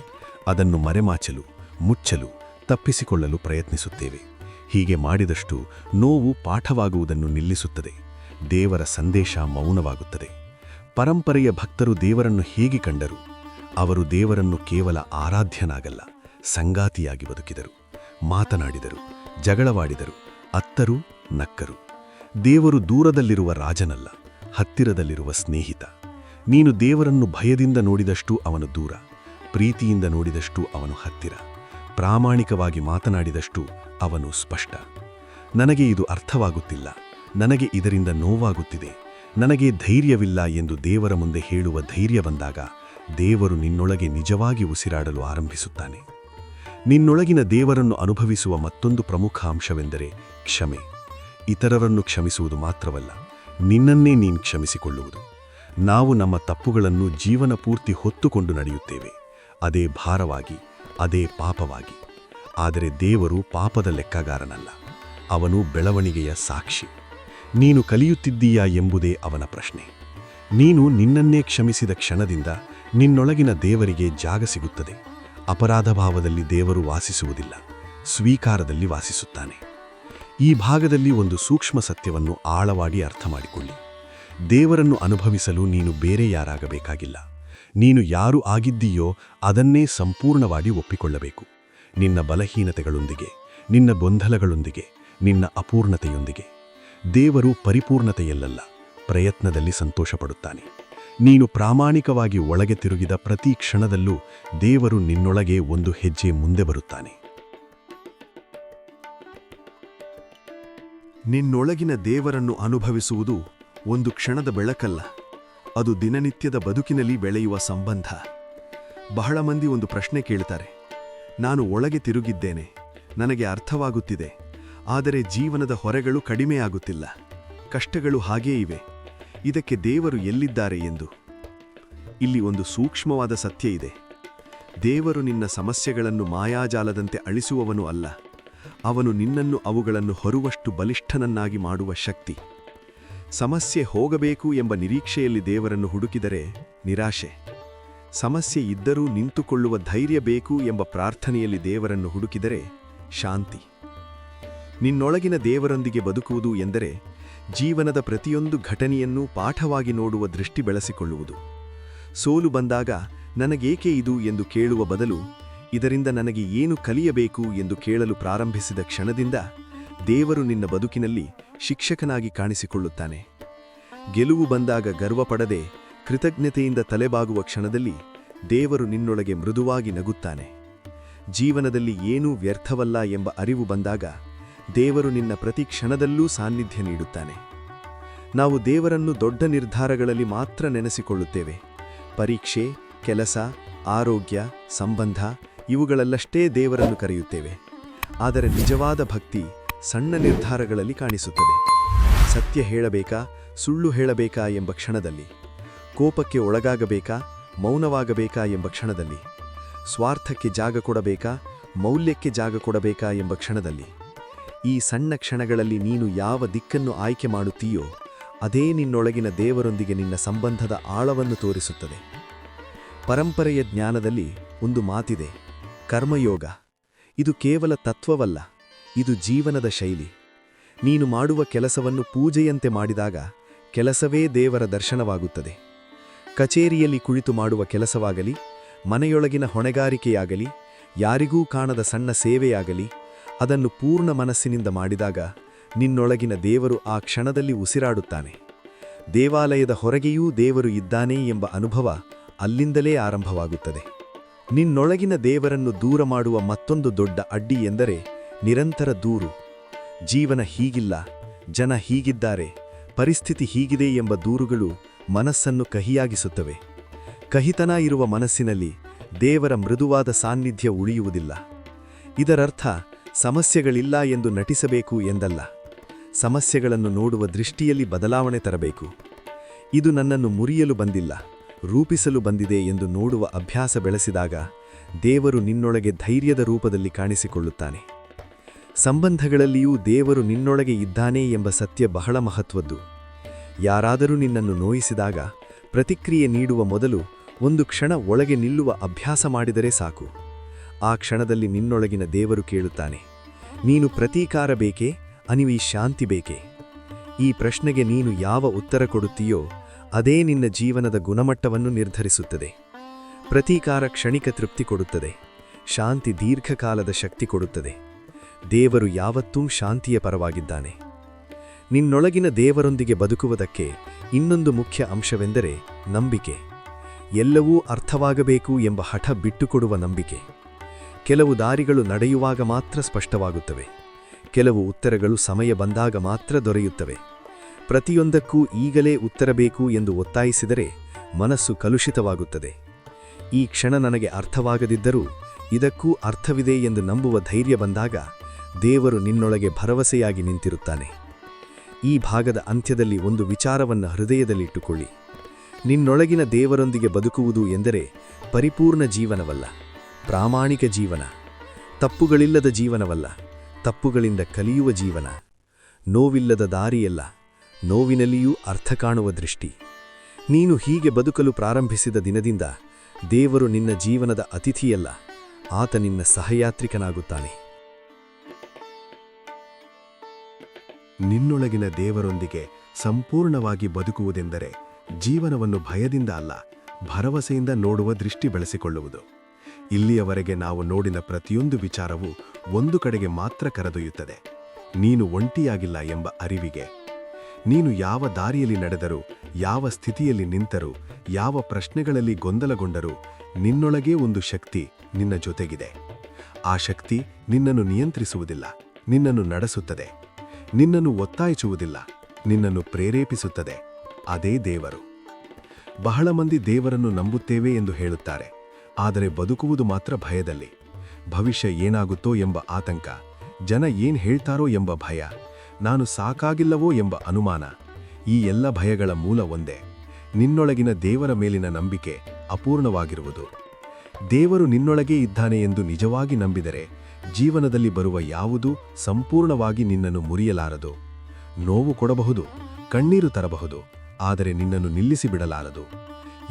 ಅದನ್ನು ಮರೆಮಾಚಲು, ಮುಚ್ಚಲು, ತಪ್ಪಿಸಿಕೊಳ್ಳಲು ಪ್ರಯತ್ನಿಸುತ್ತೇವೆ. ಹೀಗೆ ಮಾಡಿದಷ್ಟು ನೋವು ಪಾಠವಾಗುವುದನ್ನು ನಿಲ್ಲಿಸುತ್ತದೆ. ದೇವರ ಸಂದೇಶ ಮೌನವಾಗುತ್ತದೆ. ಪರಂಪರೆಯ ಭಕ್ತರು ದೇವರನ್ನು ಹೇಗೆ ಕಂಡರು? ಅವರು ದೇವರನ್ನು ಕೇವಲ ಆರಾಧ್ಯನಾಗಲ್ಲ, ಸಂಗಾತಿಯಾಗಿ ಬದುಕಿದರು. ಮಾತನಾಡಿದರು. ಜಗಳವಾಡಿದರು. ಅತ್ತರು, ನಕ್ಕರು. ದೇವರು ದೂರದಲ್ಲಿರುವ ರಾಜನಲ್ಲ, ಹತ್ತಿರದಲ್ಲಿರುವ ಸ್ನೇಹಿತ. ನೀನು ದೇವರನ್ನು ಭಯದಿಂದ ನೋಡಿದಷ್ಟು ಅವನು ದೂರ, ಪ್ರೀತಿಯಿಂದ ನೋಡಿದಷ್ಟು ಅವನು ಹತ್ತಿರ, ಪ್ರಾಮಾಣಿಕವಾಗಿ ಮಾತನಾಡಿದಷ್ಟು ಅವನು ಸ್ಪಷ್ಟ. ನನಗೆ ಇದು ಅರ್ಥವಾಗುತ್ತಿಲ್ಲ, ನನಗೆ ಇದರಿಂದ ನೋವಾಗುತ್ತಿದೆ, ನನಗೆ ಧೈರ್ಯವಿಲ್ಲ ಎಂದು ದೇವರ ಮುಂದೆ ಹೇಳುವ ಧೈರ್ಯ ಬಂದಾಗ ದೇವರು ನಿನ್ನೊಳಗೆ ನಿಜವಾಗಿ ಉಸಿರಾಡಲು ಆರಂಭಿಸುತ್ತಾನೆ. ನಿನ್ನೊಳಗಿನ ದೇವರನ್ನು ಅನುಭವಿಸುವ ಮತ್ತೊಂದು ಪ್ರಮುಖ ಅಂಶವೆಂದರೆ ಕ್ಷಮೆ. ಇತರರನ್ನು ಕ್ಷಮಿಸುವುದು ಮಾತ್ರವಲ್ಲ, ನಿನ್ನನ್ನೇ ನೀನು ಕ್ಷಮಿಸಿಕೊಳ್ಳುವುದು. ನಾವು ನಮ್ಮ ತಪ್ಪುಗಳನ್ನು ಜೀವನ ಪೂರ್ತಿ ಹೊತ್ತುಕೊಂಡು ನಡೆಯುತ್ತೇವೆ. ಅದೇ ಭಾರವಾಗಿ, ಅದೇ ಪಾಪವಾಗಿ. ಆದರೆ ದೇವರು ಪಾಪದ ಲೆಕ್ಕಗಾರನಲ್ಲ, ಅವನು ಬೆಳವಣಿಗೆಯ ಸಾಕ್ಷಿ. ನೀನು ಕಲಿಯುತ್ತಿದ್ದೀಯಾ ಎಂಬುದೇ ಅವನ ಪ್ರಶ್ನೆ. ನೀನು ನಿನ್ನನ್ನೇ ಕ್ಷಮಿಸಿದ ಕ್ಷಣದಿಂದ ನಿನ್ನೊಳಗಿನ ದೇವರಿಗೆ ಜಾಗ ಸಿಗುತ್ತದೆ. ಅಪರಾಧ ಭಾವದಲ್ಲಿ ದೇವರು ವಾಸಿಸುವುದಿಲ್ಲ, ಸ್ವೀಕಾರದಲ್ಲಿ ವಾಸಿಸುತ್ತಾನೆ. ಈ ಭಾಗದಲ್ಲಿ ಒಂದು ಸೂಕ್ಷ್ಮ ಸತ್ಯವನ್ನು ಆಳವಾಗಿ ಅರ್ಥ ಮಾಡಿಕೊಳ್ಳಿ ದೇವರನ್ನು ಅನುಭವಿಸಲು ನೀನು ಬೇರೆ ಯಾರಾಗಬೇಕಾಗಿಲ್ಲ. ನೀನು ಯಾರು ಆಗಿದ್ದೀಯೋ ಅದನ್ನೇ ಸಂಪೂರ್ಣವಾಗಿ ಒಪ್ಪಿಕೊಳ್ಳಬೇಕು. ನಿನ್ನ ಬಲಹೀನತೆಗಳೊಂದಿಗೆ, ನಿನ್ನ ಗೊಂದಲಗಳೊಂದಿಗೆ, ನಿನ್ನ ಅಪೂರ್ಣತೆಯೊಂದಿಗೆ. ದೇವರು ಪರಿಪೂರ್ಣತೆಯಲ್ಲಲ್ಲ, ಪ್ರಯತ್ನದಲ್ಲಿ ಸಂತೋಷಪಡುತ್ತಾನೆ. ನೀನು ಪ್ರಾಮಾಣಿಕವಾಗಿ ಒಳಗೆ ತಿರುಗಿದ ಪ್ರತಿ ಕ್ಷಣದಲ್ಲೂ ದೇವರು ನಿನ್ನೊಳಗೆ ಒಂದು ಹೆಜ್ಜೆ ಮುಂದೆ ಬರುತ್ತಾನೆ. ನಿನ್ನೊಳಗಿನ ದೇವರನ್ನು ಅನುಭವಿಸುವುದು ಒಂದು ಕ್ಷಣದ ಬೆಳಕಲ್ಲ. ಅದು ದಿನನಿತ್ಯದ ಬದುಕಿನಲ್ಲಿ ಬೆಳೆಯುವ ಸಂಬಂಧ. ಬಹಳ ಮಂದಿ ಒಂದು ಪ್ರಶ್ನೆ ಕೇಳ್ತಾರೆ. ನಾನು ಒಳಗೆ ತಿರುಗಿದ್ದೇನೆ. ನನಗೆ ಅರ್ಥವಾಗುತ್ತಿದೆ. ಆದರೆ ಜೀವನದ ಹೊರೆಗಳು ಕಡಿಮೆಯಾಗುತ್ತಿಲ್ಲ. ಕಷ್ಟಗಳು ಹಾಗೇ ಇವೆ. ಇದಕ್ಕೆ ದೇವರು ಎಲ್ಲಿದ್ದಾರೆ ಎಂದು. ಇಲ್ಲಿ ಒಂದು ಸೂಕ್ಷ್ಮವಾದ ಸತ್ಯ ಇದೆ. ದೇವರು ನಿನ್ನ ಸಮಸ್ಯೆಗಳನ್ನು ಮಾಯಾಜಾಲದಂತೆ ಅಳಿಸುವವನು ಅಲ್ಲ. ಅವನು ನಿನ್ನನ್ನು ಅವುಗಳನ್ನು ಹೊರುವಷ್ಟು ಬಲಿಷ್ಠನನ್ನಾಗಿ ಮಾಡುವ ಶಕ್ತಿ. ಸಮಸ್ಯೆ ಹೋಗಬೇಕು ಎಂಬ ನಿರೀಕ್ಷೆಯಲ್ಲಿ ದೇವರನ್ನು ಹುಡುಕಿದರೆ ನಿರಾಶೆ. ಸಮಸ್ಯೆ ಇದ್ದರೂ ನಿಂತುಕೊಳ್ಳುವ ಧೈರ್ಯ ಬೇಕು ಎಂಬ ಪ್ರಾರ್ಥನೆಯಲ್ಲಿ ದೇವರನ್ನು ಹುಡುಕಿದರೆ ಶಾಂತಿ. ನಿನ್ನೊಳಗಿನ ದೇವರೊಂದಿಗೆ ಬದುಕುವುದು ಎಂದರೆ ಜೀವನದ ಪ್ರತಿಯೊಂದು ಘಟನೆಯನ್ನೂ ಪಾಠವಾಗಿ ನೋಡುವ ದೃಷ್ಟಿ ಬೆಳೆಸಿಕೊಳ್ಳುವುದು. ಸೋಲು ಬಂದಾಗ ನನಗೇಕೆ ಇದು ಎಂದು ಕೇಳುವ ಬದಲು, ಇದರಿಂದ ನನಗೆ ಏನು ಕಲಿಯಬೇಕು ಎಂದು ಕೇಳಲು ಪ್ರಾರಂಭಿಸಿದ ಕ್ಷಣದಿಂದ ದೇವರು ನಿನ್ನ ಬದುಕಿನಲ್ಲಿ ಶಿಕ್ಷಕನಾಗಿ ಕಾಣಿಸಿಕೊಳ್ಳುತ್ತಾನೆ. ಗೆಲುವು ಬಂದಾಗ ಗರ್ವಪಡದೆ ಕೃತಜ್ಞತೆಯಿಂದ ತಲೆಬಾಗುವ ಕ್ಷಣದಲ್ಲಿ ದೇವರು ನಿನ್ನೊಳಗೆ ಮೃದುವಾಗಿ ನಗುತ್ತಾನೆ. ಜೀವನದಲ್ಲಿ ಏನೂ ವ್ಯರ್ಥವಲ್ಲ ಎಂಬ ಅರಿವು ಬಂದಾಗ ದೇವರು ನಿನ್ನ ಪ್ರತಿ ಕ್ಷಣದಲ್ಲೂ ಸಾನ್ನಿಧ್ಯ ನೀಡುತ್ತಾನೆ. ನಾವು ದೇವರನ್ನು ದೊಡ್ಡ ನಿರ್ಧಾರಗಳಲ್ಲಿ ಮಾತ್ರ ನೆನೆಸಿಕೊಳ್ಳುತ್ತೇವೆ. ಪರೀಕ್ಷೆ, ಕೆಲಸ, ಆರೋಗ್ಯ, ಸಂಬಂಧ ಇವುಗಳಲ್ಲಷ್ಟೇ ದೇವರನ್ನು ಕರೆಯುತ್ತೇವೆ. ಆದರೆ ನಿಜವಾದ ಭಕ್ತಿ ಸಣ್ಣ ನಿರ್ಧಾರಗಳಲ್ಲಿ ಕಾಣಿಸುತ್ತದೆ. ಸತ್ಯ ಹೇಳಬೇಕಾ, ಸುಳ್ಳು ಹೇಳಬೇಕಾ ಎಂಬ ಕ್ಷಣದಲ್ಲಿ. ಕೋಪಕ್ಕೆ ಒಳಗಾಗಬೇಕಾ, ಮೌನವಾಗಬೇಕಾ ಎಂಬ ಕ್ಷಣದಲ್ಲಿ. ಸ್ವಾರ್ಥಕ್ಕೆ ಜಾಗ ಕೊಡಬೇಕಾ, ಮೌಲ್ಯಕ್ಕೆ ಜಾಗ ಕೊಡಬೇಕಾ ಎಂಬ ಕ್ಷಣದಲ್ಲಿ. ಈ ಸಣ್ಣ ಕ್ಷಣಗಳಲ್ಲಿ ನೀನು ಯಾವ ದಿಕ್ಕನ್ನು ಆಯ್ಕೆ ಮಾಡುತ್ತೀಯೋ, ಅದೇ ನಿನ್ನೊಳಗಿನ ದೇವರೊಂದಿಗೆ ನಿನ್ನ ಸಂಬಂಧದ ಆಳವನ್ನು ತೋರಿಸುತ್ತದೆ. ಪರಂಪರೆಯ ಜ್ಞಾನದಲ್ಲಿ ಒಂದು ಮಾತಿದೆ, ಕರ್ಮಯೋಗ. ಇದು ಕೇವಲ ತತ್ವವಲ್ಲ, ಇದು ಜೀವನದ ಶೈಲಿ. ನೀನು ಮಾಡುವ ಕೆಲಸವನ್ನು ಪೂಜೆಯಂತೆ ಮಾಡಿದಾಗ ಕೆಲಸವೇ ದೇವರ ದರ್ಶನವಾಗುತ್ತದೆ. ಕಚೇರಿಯಲ್ಲಿ ಕುಳಿತು ಮಾಡುವ ಕೆಲಸವಾಗಲಿ, ಮನೆಯೊಳಗಿನ ಹೊಣೆಗಾರಿಕೆಯಾಗಲಿ, ಯಾರಿಗೂ ಕಾಣದ ಸಣ್ಣ ಸೇವೆಯಾಗಲಿ ಅದನ್ನು ಪೂರ್ಣ ಮನಸ್ಸಿನಿಂದ ಮಾಡಿದಾಗ ನಿನ್ನೊಳಗಿನ ದೇವರು ಆ ಕ್ಷಣದಲ್ಲಿ ಉಸಿರಾಡುತ್ತಾನೆ. ದೇವಾಲಯದ ಹೊರಗೆಯೂ ದೇವರು ಇದ್ದಾನೆ ಎಂಬ ಅನುಭವ ಅಲ್ಲಿಂದಲೇ ಆರಂಭವಾಗುತ್ತದೆ. ನಿನ್ನೊಳಗಿನ ದೇವರನ್ನು ದೂರ ಮಾಡುವ ಮತ್ತೊಂದು ದೊಡ್ಡ ಅಡ್ಡಿ ಎಂದರೆ ನಿರಂತರ ದೂರು. ಜೀವನ ಹೀಗಿಲ್ಲ, ಜನ ಹೀಗಿದ್ದಾರೆ, ಪರಿಸ್ಥಿತಿ ಹೀಗಿದೆ ಎಂಬ ದೂರುಗಳು ಮನಸ್ಸನ್ನು ಕಹಿಯಾಗಿಸುತ್ತವೆ. ಕಹಿತನ ಇರುವ ಮನಸ್ಸಿನಲ್ಲಿ ದೇವರ ಮೃದುವಾದ ಸಾನ್ನಿಧ್ಯ ಉಳಿಯುವುದಿಲ್ಲ. ಇದರರ್ಥ ಸಮಸ್ಯೆಗಳಿಲ್ಲ ಎಂದು ನಟಿಸಬೇಕು ಎಂದಲ್ಲ. ಸಮಸ್ಯೆಗಳನ್ನು ನೋಡುವ ದೃಷ್ಟಿಯಲ್ಲಿ ಬದಲಾವಣೆ ತರಬೇಕು. ಇದು ನನ್ನನ್ನು ಮುರಿಯಲು ಬಂದಿಲ್ಲ, ರೂಪಿಸಲು ಬಂದಿದೆ ಎಂದು ನೋಡುವ ಅಭ್ಯಾಸ ಬೆಳೆಸಿದಾಗ ದೇವರು ನಿನ್ನೊಳಗೆ ಧೈರ್ಯದ ರೂಪದಲ್ಲಿ ಕಾಣಿಸಿಕೊಳ್ಳುತ್ತಾನೆ. ಸಂಬಂಧಗಳಲ್ಲಿಯೂ ದೇವರು ನಿನ್ನೊಳಗೆ ಇದ್ದಾನೆ ಎಂಬ ಸತ್ಯ ಬಹಳ ಮಹತ್ವದ್ದು. ಯಾರಾದರೂ ನಿನ್ನನ್ನು ನೋಯಿಸಿದಾಗ ಪ್ರತಿಕ್ರಿಯೆ ನೀಡುವ ಮೊದಲು ಒಂದು ಕ್ಷಣ ಒಳಗೆ ನಿಲ್ಲುವ ಅಭ್ಯಾಸ ಮಾಡಿದರೆ ಸಾಕು. ಆ ಕ್ಷಣದಲ್ಲಿ ನಿನ್ನೊಳಗಿನ ದೇವರು ಕೇಳುತ್ತಾನೆ, ನೀನು ಪ್ರತೀಕಾರ ಬೇಕೇ, ಅನಿವಿ ಶಾಂತಿ ಬೇಕೇ? ಈ ಪ್ರಶ್ನೆಗೆ ನೀನು ಯಾವ ಉತ್ತರ ಕೊಡುತ್ತೀಯೋ, ಅದೇ ನಿನ್ನ ಜೀವನದ ಗುಣಮಟ್ಟವನ್ನು ನಿರ್ಧರಿಸುತ್ತದೆ. ಪ್ರತೀಕಾರ ಕ್ಷಣಿಕ ತೃಪ್ತಿ ಕೊಡುತ್ತದೆ, ಶಾಂತಿ ದೀರ್ಘಕಾಲದ ಶಕ್ತಿ ಕೊಡುತ್ತದೆ. ದೇವರು ಯಾವತ್ತೂ ಶಾಂತಿಯ ಪರವಾಗಿದ್ದಾನೆ. ನಿನ್ನೊಳಗಿನ ದೇವರೊಂದಿಗೆ ಬದುಕುವುದಕ್ಕೆ ಇನ್ನೊಂದು ಮುಖ್ಯ ಅಂಶವೆಂದರೆ ನಂಬಿಕೆ. ಎಲ್ಲವೂ ಅರ್ಥವಾಗಬೇಕು ಎಂಬ ಹಠ ಬಿಟ್ಟುಕೊಡುವ ನಂಬಿಕೆ. ಕೆಲವು ದಾರಿಗಳು ನಡೆಯುವಾಗ ಮಾತ್ರ ಸ್ಪಷ್ಟವಾಗುತ್ತವೆ. ಕೆಲವು ಉತ್ತರಗಳು ಸಮಯ ಬಂದಾಗ ಮಾತ್ರ ದೊರೆಯುತ್ತವೆ. ಪ್ರತಿಯೊಂದಕ್ಕೂ ಈಗಲೇ ಉತ್ತರ ಬೇಕು ಎಂದು ಒತ್ತಾಯಿಸಿದರೆ ಮನಸ್ಸು ಕಲುಷಿತವಾಗುತ್ತದೆ. ಈ ಕ್ಷಣ ನನಗೆ ಅರ್ಥವಾಗದಿದ್ದರೂ ಇದಕ್ಕೂ ಅರ್ಥವಿದೆ ಎಂದು ನಂಬುವ ಧೈರ್ಯ ಬಂದಾಗ ದೇವರು ನಿನ್ನೊಳಗೆ ಭರವಸೆಯಾಗಿ ನಿಂತಿರುತ್ತಾನೆ. ಈ ಭಾಗದ ಅಂತ್ಯದಲ್ಲಿ ಒಂದು ವಿಚಾರವನ್ನು ಹೃದಯದಲ್ಲಿಟ್ಟುಕೊಳ್ಳಿ. ನಿನ್ನೊಳಗಿನ ದೇವರೊಂದಿಗೆ ಬದುಕುವುದು ಎಂದರೆ ಪರಿಪೂರ್ಣ ಜೀವನವಲ್ಲ. ಪ್ರಾಮಾಣಿಕ ಜೀವನ. ತಪ್ಪುಗಳಿಲ್ಲದ ಜೀವನವಲ್ಲ, ತಪ್ಪುಗಳಿಂದ ಕಲಿಯುವ ಜೀವನ. ನೋವಿಲ್ಲದ ದಾರಿಯಲ್ಲ, ನೋವಿನಲ್ಲಿಯೂ ಅರ್ಥ ಕಾಣುವ ದೃಷ್ಟಿ. ನೀನು ಹೀಗೆ ಬದುಕಲು ಪ್ರಾರಂಭಿಸಿದ ದಿನದಿಂದ ದೇವರು ನಿನ್ನ ಜೀವನದ ಅತಿಥಿಯಲ್ಲ, ಆತ ನಿನ್ನ ಸಹಯಾತ್ರಿಕನಾಗುತ್ತಾನೆ. ನಿನ್ನೊಳಗಿನ ದೇವರೊಂದಿಗೆ ಸಂಪೂರ್ಣವಾಗಿ ಬದುಕುವುದೆಂದರೆ ಜೀವನವನ್ನು ಭಯದಿಂದ ಅಲ್ಲ, ಭರವಸೆಯಿಂದ ನೋಡುವ ದೃಷ್ಟಿ ಬೆಳೆಸಿಕೊಳ್ಳುವುದು. ಇಲ್ಲಿಯವರೆಗೆ ನಾವು ನೋಡಿದ ಪ್ರತಿಯೊಂದು ವಿಚಾರವು ಒಂದು ಕಡೆಗೆ ಮಾತ್ರ ಕರೆದೊಯ್ಯುತ್ತದೆ. ನೀನು ಒಂಟಿಯಾಗಿಲ್ಲ ಎಂಬ ಅರಿವಿಗೆ. ನೀನು ಯಾವ ದಾರಿಯಲ್ಲಿ ನಡೆದರೂ, ಯಾವ ಸ್ಥಿತಿಯಲ್ಲಿ ನಿಂತರೂ, ಯಾವ ಪ್ರಶ್ನೆಗಳಲ್ಲಿ ಗೊಂದಲಗೊಂಡರೂ, ನಿನ್ನೊಳಗೇ ಒಂದು ಶಕ್ತಿ ನಿನ್ನ ಜೊತೆಗಿದೆ. ಆ ಶಕ್ತಿ ನಿನ್ನನ್ನು ನಿಯಂತ್ರಿಸುವುದಿಲ್ಲ, ನಿನ್ನನ್ನು ನಡೆಸುತ್ತದೆ. ನಿನ್ನನ್ನು ಒತ್ತಾಯಿಸುವುದಿಲ್ಲ, ನಿನ್ನನ್ನು ಪ್ರೇರೇಪಿಸುತ್ತದೆ. ಅದೇ ದೇವರು. ಬಹಳ ಮಂದಿ ದೇವರನ್ನು ನಂಬುತ್ತೇವೆ ಎಂದು ಹೇಳುತ್ತಾರೆ. ಆದರೆ ಬದುಕುವುದು ಮಾತ್ರ ಭಯದಲ್ಲಿ. ಭವಿಷ್ಯ ಏನಾಗುತ್ತೋ ಎಂಬ ಆತಂಕ, ಜನ ಏನ್ ಹೇಳ್ತಾರೋ ಎಂಬ ಭಯ, ನಾನು ಸಾಕಾಗಿಲ್ಲವೋ ಎಂಬ ಅನುಮಾನ, ಈ ಎಲ್ಲ ಭಯಗಳ ಮೂಲ ಒಂದೇ. ನಿನ್ನೊಳಗಿನ ದೇವರ ಮೇಲಿನ ನಂಬಿಕೆ ಅಪೂರ್ಣವಾಗಿರುವುದು. ದೇವರು ನಿನ್ನೊಳಗೇ ಇದ್ದಾನೆ ಎಂದು ನಿಜವಾಗಿ ನಂಬಿದರೆ ಜೀವನದಲ್ಲಿ ಬರುವ ಯಾವುದೂ ಸಂಪೂರ್ಣವಾಗಿ ನಿನ್ನನ್ನು ಮುರಿಯಲಾರದು. ನೋವು ಕೊಡಬಹುದು, ಕಣ್ಣೀರು ತರಬಹುದು, ಆದರೆ ನಿನ್ನನ್ನು ನಿಲ್ಲಿಸಿ ಬಿಡಲಾರದು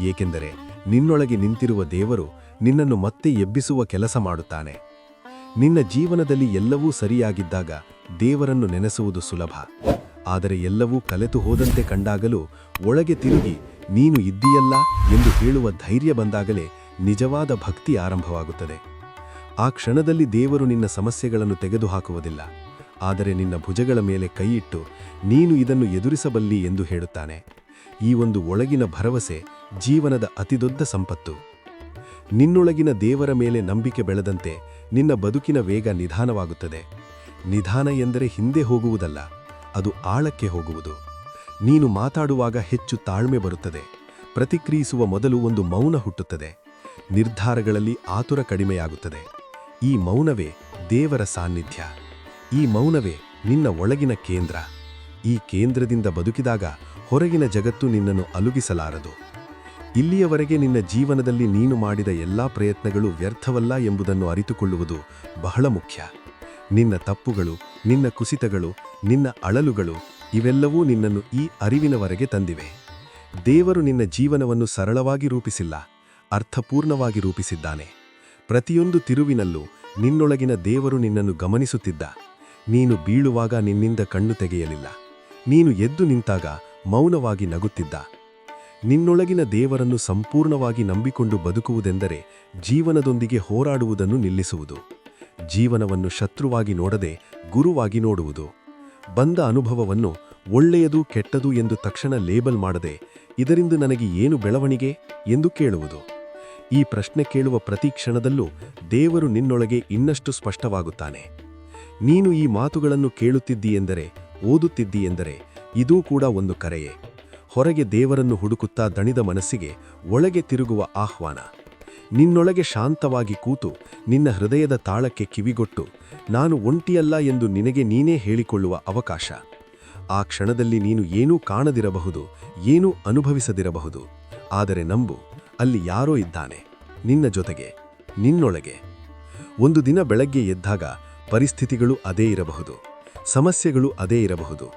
ಏಕೆಂದರೆ ನಿನ್ನೊಳಗೆ ನಿಂತಿರುವ ದೇವರು ನಿನ್ನನ್ನು ಮತ್ತೆ ಎಬ್ಬಿಸುವ ಕೆಲಸ ಮಾಡುತ್ತಾನೆ. ನಿನ್ನ ಜೀವನದಲ್ಲಿ ಎಲ್ಲವೂ ಸರಿಯಾಗಿದ್ದಾಗ ದೇವರನ್ನು ನೆನೆಸುವುದು ಸುಲಭ. ಆದರೆ ಎಲ್ಲವೂ ಕಲೆತು ಹೋದಂತೆ ಕಂಡಾಗಲೂ ಒಳಗೆ ತಿರುಗಿ ನೀನು ಇದ್ದೀಯಲ್ಲ ಎಂದು ಹೇಳುವ ಧೈರ್ಯ ಬಂದಾಗಲೇ ನಿಜವಾದ ಭಕ್ತಿ ಆರಂಭವಾಗುತ್ತದೆ. ಆ ಕ್ಷಣದಲ್ಲಿ ದೇವರು ನಿನ್ನ ಸಮಸ್ಯೆಗಳನ್ನು ತೆಗೆದುಹಾಕುವುದಿಲ್ಲ. ಆದರೆ ನಿನ್ನ ಭುಜಗಳ ಮೇಲೆ ಕೈಯಿಟ್ಟು ನೀನು ಇದನ್ನು ಎದುರಿಸಬಲ್ಲಿ ಎಂದು ಹೇಳುತ್ತಾನೆ. ಈ ಒಂದು ಒಳಗಿನ ಭರವಸೆ ಜೀವನದ ಅತಿದೊಡ್ಡ ಸಂಪತ್ತು. ನಿನ್ನೊಳಗಿನ ದೇವರ ಮೇಲೆ ನಂಬಿಕೆ ಬೆಳೆದಂತೆ ನಿನ್ನ ಬದುಕಿನ ವೇಗ ನಿಧಾನವಾಗುತ್ತದೆ. ನಿಧಾನ ಎಂದರೆ ಹಿಂದೆ ಹೋಗುವುದಲ್ಲ, ಅದು ಆಳಕ್ಕೆ ಹೋಗುವುದು. ನೀನು ಮಾತಾಡುವಾಗ ಹೆಚ್ಚು ತಾಳ್ಮೆ ಬರುತ್ತದೆ, ಪ್ರತಿಕ್ರಿಯಿಸುವ ಮೊದಲು ಒಂದು ಮೌನ ಹುಟ್ಟುತ್ತದೆ. ನಿರ್ಧಾರಗಳಲ್ಲಿ ಆತುರ ಕಡಿಮೆಯಾಗುತ್ತದೆ. ಈ ಮೌನವೇ ದೇವರ ಸಾನ್ನಿಧ್ಯ. ಈ ಮೌನವೇ ನಿನ್ನ ಒಳಗಿನ ಕೇಂದ್ರ. ಈ ಕೇಂದ್ರದಿಂದ ಬದುಕಿದಾಗ ಹೊರಗಿನ ಜಗತ್ತು ನಿನ್ನನ್ನು ಅಲುಗಿಸಲಾರದು. ಇಲ್ಲಿಯವರೆಗೆ ನಿನ್ನ ಜೀವನದಲ್ಲಿ ನೀನು ಮಾಡಿದ ಎಲ್ಲಾ ಪ್ರಯತ್ನಗಳು ವ್ಯರ್ಥವಲ್ಲ ಎಂಬುದನ್ನು ಅರಿತುಕೊಳ್ಳುವುದು ಬಹಳ ಮುಖ್ಯ. ನಿನ್ನ ತಪ್ಪುಗಳು, ನಿನ್ನ ಕುಸಿತಗಳು, ನಿನ್ನ ಅಳಲುಗಳು ಇವೆಲ್ಲವೂ ನಿನ್ನನ್ನು ಈ ಅರಿವಿನವರೆಗೆ ತಂದಿವೆ. ದೇವರು ನಿನ್ನ ಜೀವನವನ್ನು ಸರಳವಾಗಿ ರೂಪಿಸಿಲ್ಲ, ಅರ್ಥಪೂರ್ಣವಾಗಿ ರೂಪಿಸಿದ್ದಾನೆ. ಪ್ರತಿಯೊಂದು ತಿರುವಿನಲ್ಲೂ ನಿನ್ನೊಳಗಿನ ದೇವರು ನಿನ್ನನ್ನು ಗಮನಿಸುತ್ತಿದ್ದ. ನೀನು ಬೀಳುವಾಗ ನಿನ್ನಿಂದ ಕಣ್ಣು ತೆಗೆಯಲಿಲ್ಲ. ನೀನು ಎದ್ದು ನಿಂತಾಗ ಮೌನವಾಗಿ ನಗುತ್ತಿದ್ದ. ನಿನ್ನೊಳಗಿನ ದೇವರನ್ನು ಸಂಪೂರ್ಣವಾಗಿ ನಂಬಿಕೊಂಡು ಬದುಕುವುದೆಂದರೆ ಜೀವನದೊಂದಿಗೆ ಹೋರಾಡುವುದನ್ನು ನಿಲ್ಲಿಸುವುದು. ಜೀವನವನ್ನು ಶತ್ರುವಾಗಿ ನೋಡದೆ ಗುರುವಾಗಿ ನೋಡುವುದು. ಬಂದ ಅನುಭವವನ್ನು ಒಳ್ಳೆಯದು ಕೆಟ್ಟದು ಎಂದು ತಕ್ಷಣ ಲೇಬಲ್ ಮಾಡದೆ, ಇದರಿಂದ ನನಗೆ ಏನು ಬೆಳವಣಿಗೆ? ಎಂದು ಕೇಳುವುದು. ಈ ಪ್ರಶ್ನೆ ಕೇಳುವ ಪ್ರತಿ ಕ್ಷಣದಲ್ಲೂ ದೇವರು ನಿನ್ನೊಳಗೆ ಇನ್ನಷ್ಟು ಸ್ಪಷ್ಟವಾಗುತ್ತಾನೆ. ನೀನು ಈ ಮಾತುಗಳನ್ನು ಕೇಳುತ್ತಿದ್ದೀಯೆಂದರೆ, ಓದುತ್ತಿದ್ದೀಯೆಂದರೆ, ಇದೂ ಕೂಡ ಒಂದು ಕರೆಯೇ. ಹೊರಗೆ ದೇವರನ್ನು ಹುಡುಕುತ್ತಾ ದಣಿದ ಮನಸ್ಸಿಗೆ ಒಳಗೆ ತಿರುಗುವ ಆಹ್ವಾನ. ನಿನ್ನೊಳಗೆ ಶಾಂತವಾಗಿ ಕೂತು ನಿನ್ನ ಹೃದಯದ ತಾಳಕ್ಕೆ ಕಿವಿಗೊಟ್ಟು ನಾನು ಒಂಟಿಯಲ್ಲ ಎಂದು ನಿನಗೆ ನೀನೇ ಹೇಳಿಕೊಳ್ಳುವ ಅವಕಾಶ. ಆ ಕ್ಷಣದಲ್ಲಿ ನೀನು ಏನೂ ಕಾಣದಿರಬಹುದು, ಏನೂ ಅನುಭವಿಸದಿರಬಹುದು. ಆದರೆ ನಂಬು, ಅಲ್ಲಿ ಯಾರೋ ಇದ್ದಾನೆ, ನಿನ್ನ ಜೊತೆಗೆ, ನಿನ್ನೊಳಗೆ. ಒಂದು ದಿನ ಬೆಳಗ್ಗೆ ಎದ್ದಾಗ ಪರಿಸ್ಥಿತಿಗಳು ಅದೇ ಇರಬಹುದು, ಸಮಸ್ಯೆಗಳು ಅದೇ ಇರಬಹುದು,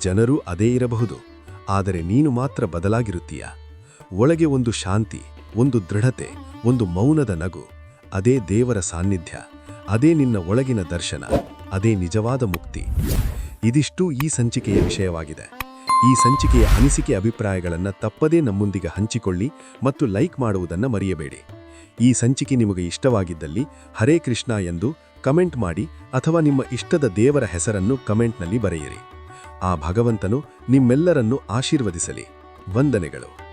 ಜನರು ಅದೇ ಇರಬಹುದು. ಆದರೆ ನೀನು ಮಾತ್ರ ಬದಲಾಗಿರುತ್ತೀಯ. ಒಳಗೆ ಒಂದು ಶಾಂತಿ, ಒಂದು ದೃಢತೆ, ಒಂದು ಮೌನದ ನಗು, ಅದೇ ದೇವರ ಸಾನ್ನಿಧ್ಯ, ಅದೇ ನಿನ್ನ ಒಳಗಿನ ದರ್ಶನ, ಅದೇ ನಿಜವಾದ ಮುಕ್ತಿ. ಇದಿಷ್ಟು ಈ ಸಂಚಿಕೆಯ ವಿಷಯವಾಗಿದೆ. ಈ ಸಂಚಿಕೆಯ ಅನಿಸಿಕೆ ಅಭಿಪ್ರಾಯಗಳನ್ನು ತಪ್ಪದೇ ನಮ್ಮೊಂದಿಗೆ ಹಂಚಿಕೊಳ್ಳಿ ಮತ್ತು ಲೈಕ್ ಮಾಡುವುದನ್ನು ಮರೆಯಬೇಡಿ. ಈ ಸಂಚಿಕೆ ನಿಮಗೆ ಇಷ್ಟವಾಗಿದ್ದಲ್ಲಿ ಹರೇ ಕೃಷ್ಣ ಎಂದು ಕಮೆಂಟ್ ಮಾಡಿ ಅಥವಾ ನಿಮ್ಮ ಇಷ್ಟದ ದೇವರ ಹೆಸರನ್ನು ಕಮೆಂಟ್ನಲ್ಲಿ ಬರೆಯಿರಿ. ಆ ಭಗವಂತನು ನಿಮ್ಮೆಲ್ಲರನ್ನು ಆಶೀರ್ವದಿಸಲಿ. ವಂದನೆಗಳು.